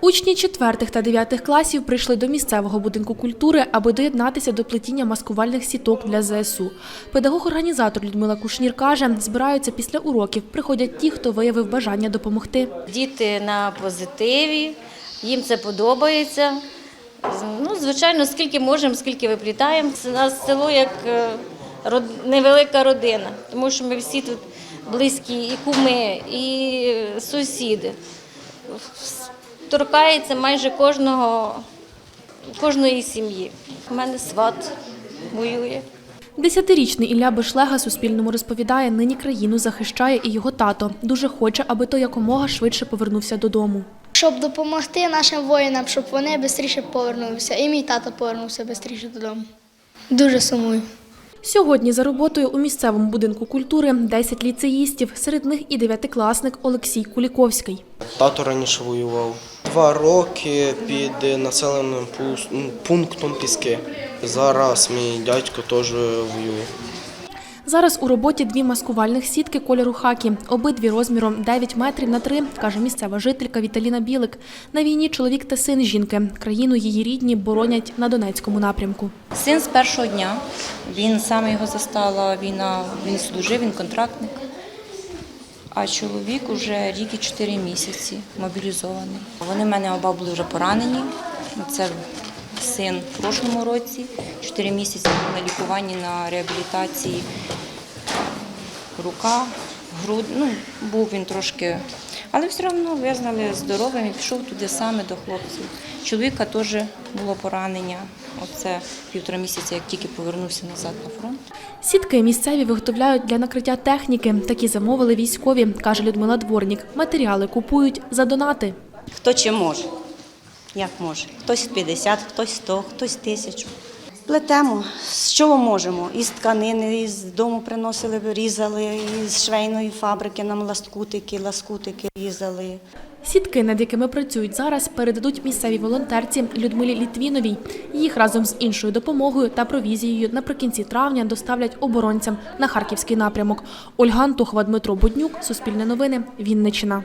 Учні четвертих та дев'ятих класів прийшли до місцевого будинку культури, аби доєднатися до плетіння маскувальних сіток для ЗСУ. Педагог-організатор Людмила Кушнір каже, збираються після уроків. Приходять ті, хто виявив бажання допомогти. Діти на позитиві, їм це подобається. Ну, звичайно, скільки можемо, скільки виплітаємо. Це нас село як е, невелика родина, тому що ми всі тут близькі і куми, і сусіди. Торкається майже кожного, кожної сім'ї. У мене сват воює. Десятирічний Ілля Бешлега Суспільному розповідає, нині країну захищає і його тато. Дуже хоче, аби той якомога швидше повернувся додому. Щоб допомогти нашим воїнам, щоб вони швидше повернулися. І мій тато повернувся швидше додому. Дуже сумую. Сьогодні за роботою у місцевому будинку культури 10 ліцеїстів, серед них і дев'ятикласник Олексій Куліковський. Тато раніше воював. Два роки під населеним пунктом Піски. Зараз мій дядько теж воює. Зараз у роботі дві маскувальних сітки кольору хакі, обидві розміром 9 метрів на 3, каже місцева жителька Віталіна Білик. На війні чоловік та син жінки. Країну її рідні боронять на Донецькому напрямку. Син з першого дня. Він саме його застала війна, він служив, він контрактник. А чоловік уже рік і чотири місяці мобілізований. Вони в мене оба були вже поранені. Це син в прошлому році, чотири місяці на лікуванні на реабілітації. Рука, груд, ну, був він трошки, але все одно визнали здоровим і пішов туди саме до хлопців. Чоловіка теж було поранення. Оце півтора місяця, як тільки повернувся назад на фронт. Сітки місцеві виготовляють для накриття техніки. Такі замовили військові, каже Людмила Дворнік. Матеріали купують за донати. Хто чим може, як може. Хтось 50, хтось 100, хтось тисячу. Плетемо, з чого можемо. Із тканини, із дому приносили, різали, із швейної фабрики нам ласкутики, ласкутики різали. Сітки, над якими працюють зараз, передадуть місцевій волонтерці Людмилі Літвіновій. Їх разом з іншою допомогою та провізією наприкінці травня доставлять оборонцям на харківський напрямок. Ольга Антухова, Дмитро Буднюк, Суспільне новини, Вінниччина.